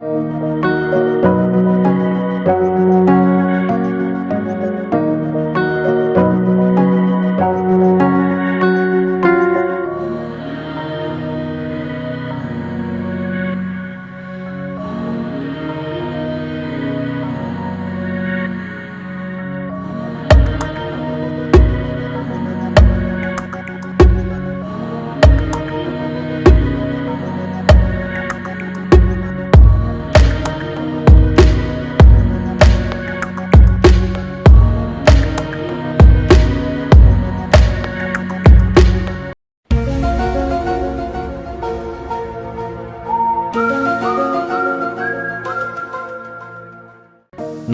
you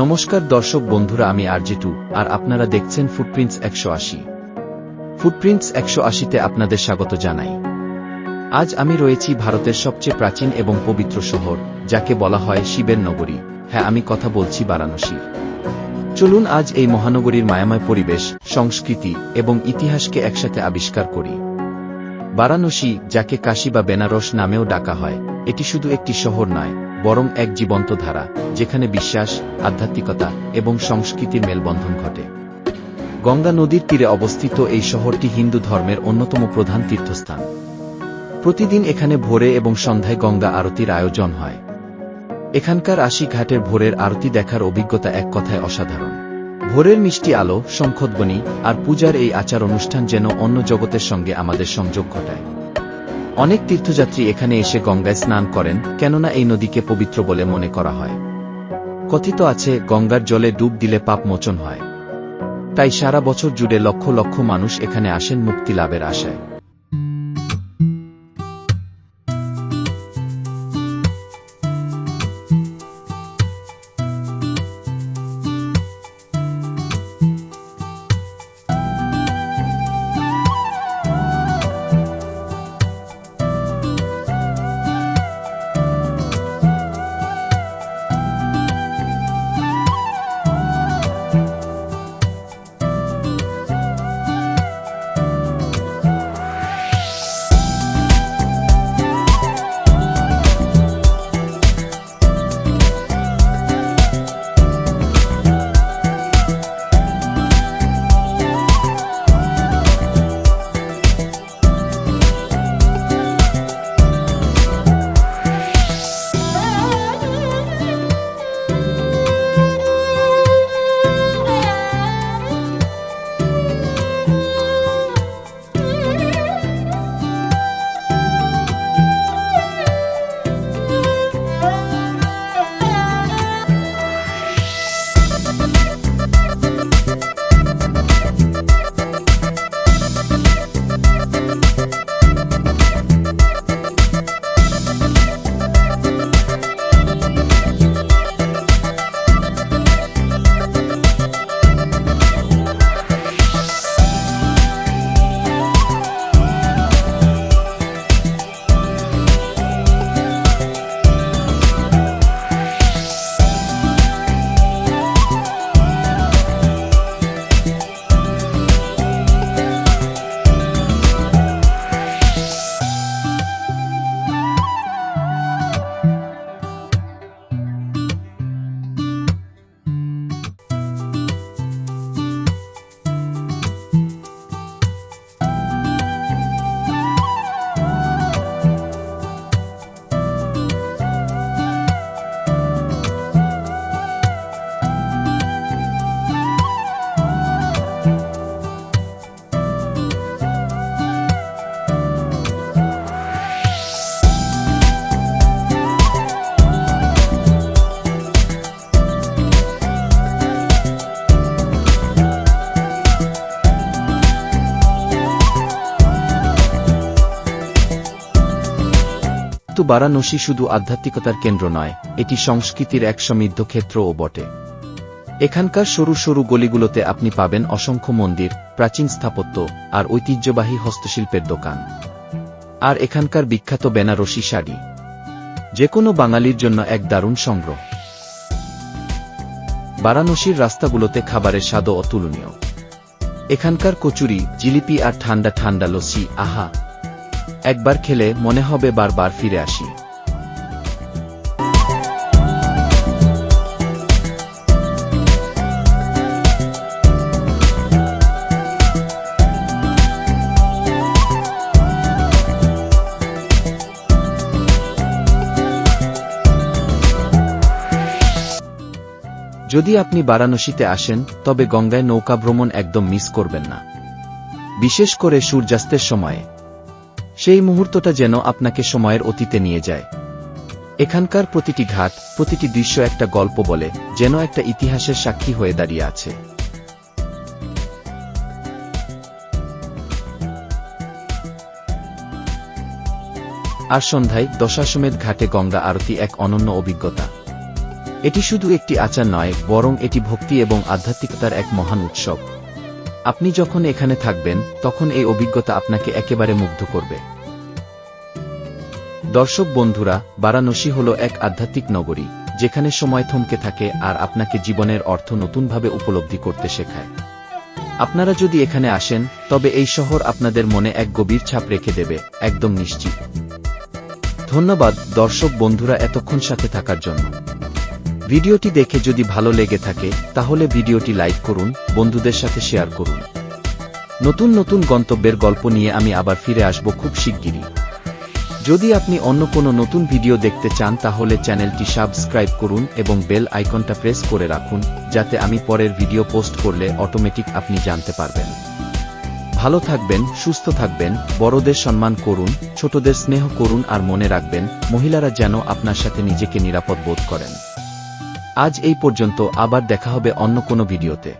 নমস্কার দর্শক বন্ধুরা, আমি আরজেটু আর আপনারা দেখছেন ফুটপ্রিন্টস একশো আশি। ফুটপ্রিন্টস একশো আশিতে আপনাদের স্বাগত জানাই। আজ আমি রয়েছি ভারতের সবচেয়ে প্রাচীন এবং পবিত্র শহর, যাকে বলা হয় শিবের নগরী। হ্যাঁ আমি কথা বলছি বারাণসীর চলুন আজ এই মহানগরীর মায়াময় পরিবেশ, সংস্কৃতি এবং ইতিহাসকে একসাথে আবিষ্কার করি। বারাণসী, যাকে কাশী বা বেনারস নামেও ডাকা হয়, এটি শুধু একটি শহর নয়, বরং এক জীবন্ত ধারা, যেখানে বিশ্বাস, আধ্যাত্মিকতা এবং সংস্কৃতির মেলবন্ধন ঘটে। গঙ্গা নদীর তীরে অবস্থিত এই শহরটি হিন্দু ধর্মের অন্যতম প্রধান তীর্থস্থান। প্রতিদিন এখানে ভোরে এবং সন্ধ্যায় গঙ্গা আরতির আয়োজন হয়। এখানকার আশি ঘাটের ভোরের আরতি দেখার অভিজ্ঞতা এক কথায় অসাধারণ। ভোরের মিষ্টি আলো, শঙ্খধ্বনি আর পূজার এই আচার অনুষ্ঠান যেন অন্য জগতের সঙ্গে আমাদের সংযোগ ঘটায়। অনেক তীর্থযাত্রী এখানে এসে গঙ্গায় স্নান করেন, কেননা এই নদীকে পবিত্র বলে মনে করা হয়। কথিত আছে, গঙ্গার জলে ডুব দিলে পাপ মোচন হয়। তাই সারা বছর জুড়ে লক্ষ লক্ষ মানুষ এখানে আসেন মুক্তি লাভের আশায়। কিন্তু বারাণসী শুধু আধ্যাত্মিকতার কেন্দ্র নয়, এটি সংস্কৃতির এক সমৃদ্ধ ক্ষেত্রও বটে। এখানকার সরু সরু গলিগুলোতে আপনি পাবেন অসংখ্য মন্দির, প্রাচীন স্থাপত্য, আর ঐতিহ্যবাহী হস্তশিল্পের দোকান। আর এখানকার বিখ্যাত বেনারসি শাড়ি। যে কোনো বাঙালির জন্য এক দারুণ সংগ্রহ। বারাণসীর রাস্তাগুলোতে খাবারের স্বাদও অতুলনীয়। এখানকার কচুরি, জিলিপি আর ঠান্ডা ঠান্ডা লস্যি, আহা! একবার খেলে মনে হবে বারবার ফিরে আসি। যদি আপনি বারাণসীতে আসেন, তবে গঙ্গায় নৌকা ভ্রমণ একদম মিস করবেন না। বিশেষ করে সূর্যাস্তের সময়ে। সেই মুহূর্তটা যেন আপনাকে সময়ের অতীতে নিয়ে যায়। এখানকার প্রতিটি ঘাট, প্রতিটি দৃশ্য একটা গল্প বলে, যেন একটা ইতিহাসের সাক্ষী হয়ে দাঁড়িয়ে আছে। আর সন্ধ্যায় দশাশ্বমেধ ঘাটে গঙ্গা আরতি এক অনন্য অভিজ্ঞতা। এটি শুধু একটি আচার নয়, বরং এটি ভক্তি এবং আধ্যাত্মিকতার এক মহান উৎসব। আপনি যখন এখানে থাকবেন, তখন এই অভিজ্ঞতা আপনাকে একেবারে মুগ্ধ করবে। দর্শক বন্ধুরা, বারাণসী হল এক আধ্যাত্মিক নগরী, যেখানে সময় থমকে থাকে আর আপনাকে জীবনের অর্থ নতুনভাবে উপলব্ধি করতে শেখায়। আপনারা যদি এখানে আসেন, তবে এই শহর আপনাদের মনে এক গভীর ছাপ রেখে দেবে, একদম নিশ্চিত। ধন্যবাদ দর্শক বন্ধুরা এতক্ষণ সাথে থাকার জন্য। ভিডিওটি দেখে যদি ভালো লেগে থাকে, তাহলে ভিডিওটি লাইক করুন, বন্ধুদের সাথে শেয়ার করুন। নতুন নতুন গন্তব্যের গল্প নিয়ে আমি আবার ফিরে আসব খুব শিগগিরই। যদি আপনি অন্য কোনো নতুন ভিডিও দেখতে চান তাহলে চ্যানেলটি সাবস্ক্রাইব করুন এবং বেল আইকনটা প্রেস করে রাখুন, যাতে আমি পরের ভিডিও পোস্ট করলে অটোমেটিক আপনি জানতে পারবেন। ভালো থাকবেন, সুস্থ থাকবেন, বড়দের সম্মান করুন, ছোটদের স্নেহ করুন আর মনে রাখবেন, মহিলারা যেন আপনার সাথে নিজেকে নিরাপদ বোধ করেন। আজ এই পর্যন্ত আবার দেখা হবে অন্য কোনো ভিডিওতে।